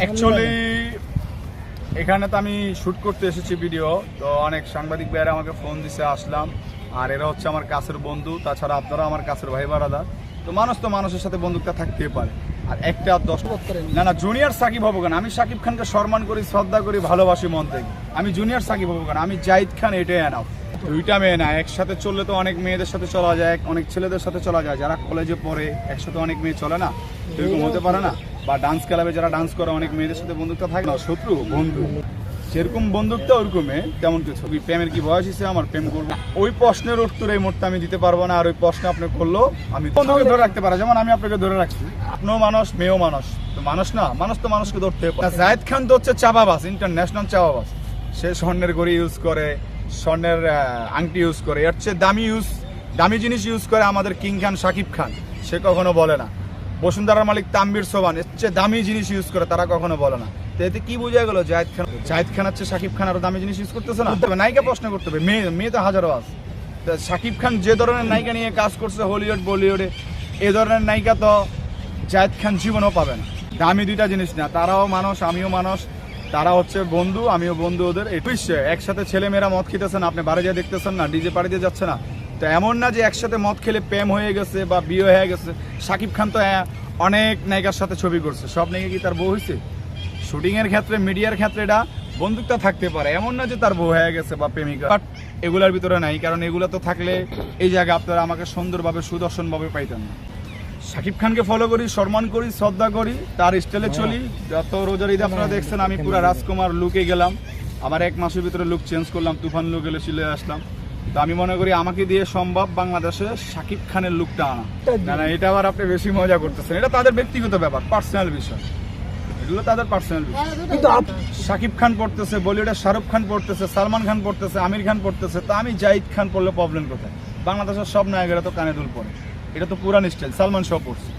Actually এখানে তো আমি শুট করতে এসেছি ভিডিও তো অনেক সাংবাদিক ভাইয়েরা আমাকে ফোন দিছে আসলাম। আর এরা হচ্ছে আমার কাছের বন্ধু তাছাড়া আপনারা আমার কাছের ভাই বারাদা তো মানুষ তো মানুষের সাথে বন্ধুত্ব থাকতেই পারে। আর একটা আর দশ না না জুনিয়র সাকিব হব কেন? আমি সাকিব খানকে সম্মান করি শ্রদ্ধা করি ভালোবাসি মন থেকে। আমি জুনিয়র সাকিব হব কেন? আমি জাহিদ খান এটাই এনাও দুইটা মেয়ে না, একসাথে চললে তো অনেক মেয়েদের সাথে চলা যায়, অনেক ছেলেদের সাথে চলা যায়। যারা কলেজে পড়ে, একসাথে অনেক মেয়ে চলে না এরকম হতে পারে না। বা ডান্স ক্লাবে যারা ডান্স করে, অনেক মেয়েদের সাথে বন্ধুত্ব থাকে না, শত্রু, বন্ধু। সেরকম বন্ধুত্ব ওরকমে তেমন কিছু। প্রেমের কি বয়স হিসেবে আমার প্রেম করব। ওই প্রশ্নের উত্তর এই মুহূর্তে আমি দিতে পারব না, আর ওই প্রশ্ন আপনি করল আমি বন্ধুকে ধরে রাখতে পারা। যেমন আমি আপনাকে ধরে রাখছি, আপনিও মানুষ, মেয়েও মানুষ। তো মানুষ না, মানুষ তো মানুষকে ধরতে পারে জায়দ খান তো হচ্ছে চাপাবাস ইন্টারন্যাশনাল চাপাবাস সে স্বর্ণের গড়ি ইউজ করে, স্বর্ণের আংটি ইউজ করে, এর চেয়ে দামি ইউজ দামি জিনিস ইউজ করে আমাদের কিং খান শাকিব খান। সে কখনো বলে না। বসুন্ধরার মালিক তাম্বির সোবান এর চেয়ে দামি জিনিস ইউজ করে, তারা কখনো বলে না। তো এতে কি বোঝা গেল, জাহিদ খান জাহিদ খান হচ্ছে শাকিব খান আরও দামি জিনিস ইউজ করতেছে না? নায়িকা প্রশ্ন করতে হবে, মেয়ে মেয়ে তো হাজারো তা শাকিব খান যে ধরনের নায়িকা নিয়ে কাজ করছে হলিউড বলিউডে এ ধরনের নায়িকা তো জাহিদ খান জীবনও পাবে না। দামি দুইটা জিনিস না, তারাও মানুষ, আমিও মানুষ। তারা হচ্ছে বন্ধু আমিও বন্ধু ওদের। একসাথে ছেলে মেয়েরা মদ খেতেছেন আপনি বাড়ি যা দেখতেছেন না ডিজে পাড়ি দিয়ে যাচ্ছে না। তো এমন না যে একসাথে মদ খেলে প্রেম হয়ে গেছে বা বিয়ে হয়ে গেছে। শাকিব খান তো হ্যাঁ, অনেক নায়িকার সাথে ছবি করছে। সব নায়িকা কি তার বউ হয়েছে শুটিং এর ক্ষেত্রে মিডিয়ার ক্ষেত্রে এটা বন্ধুত্ব থাকতে পারে। এমন না যে তার বউ হয়ে গেছে বা প্রেমিকা। বাট এগুলার ভিতরে নাই কারণ এগুলো তো থাকলে এই জায়গায় আপনারা আমাকে সুন্দরভাবে সুদর্শনভাবে পাইতেন না। শাকিব খানকে ফলো করি সম্মান করি শ্রদ্ধা করি তার স্টাইলে চলি। যত রোজার ঈদ আপনারা দেখছেন আমি পুরো রাজকুমার লুকে গেলাম। আবার এক মাসের ভিতরে লুক চেঞ্জ করলাম তুফান লুক এলে চলে আসলাম। তো আমি মনে করি আমাকে দিয়ে সম্ভব বাংলাদেশে শাকিব খানের লুকটা আনা। না না এটা আবার আপনি বেশি মজা করতেছেন। এটা তাদের ব্যক্তিগত ব্যাপার পার্সোনাল বিষয়। এগুলো তাদের পার্সোনাল বিষয়। কিন্তু শাকিব খান পড়তেছে বলিউডে শাহরুখ খান পড়তেছে সালমান খান পড়তেছে আমির খান পড়তেছে তো আমি জাহিদ খান পড়লে প্রবলেম কোথায়? বাংলাদেশের সব নায়কেরা তো কানে দুল পড়ে এটা তো পুরান স্টাইল সালমান শাহ পড়ছে?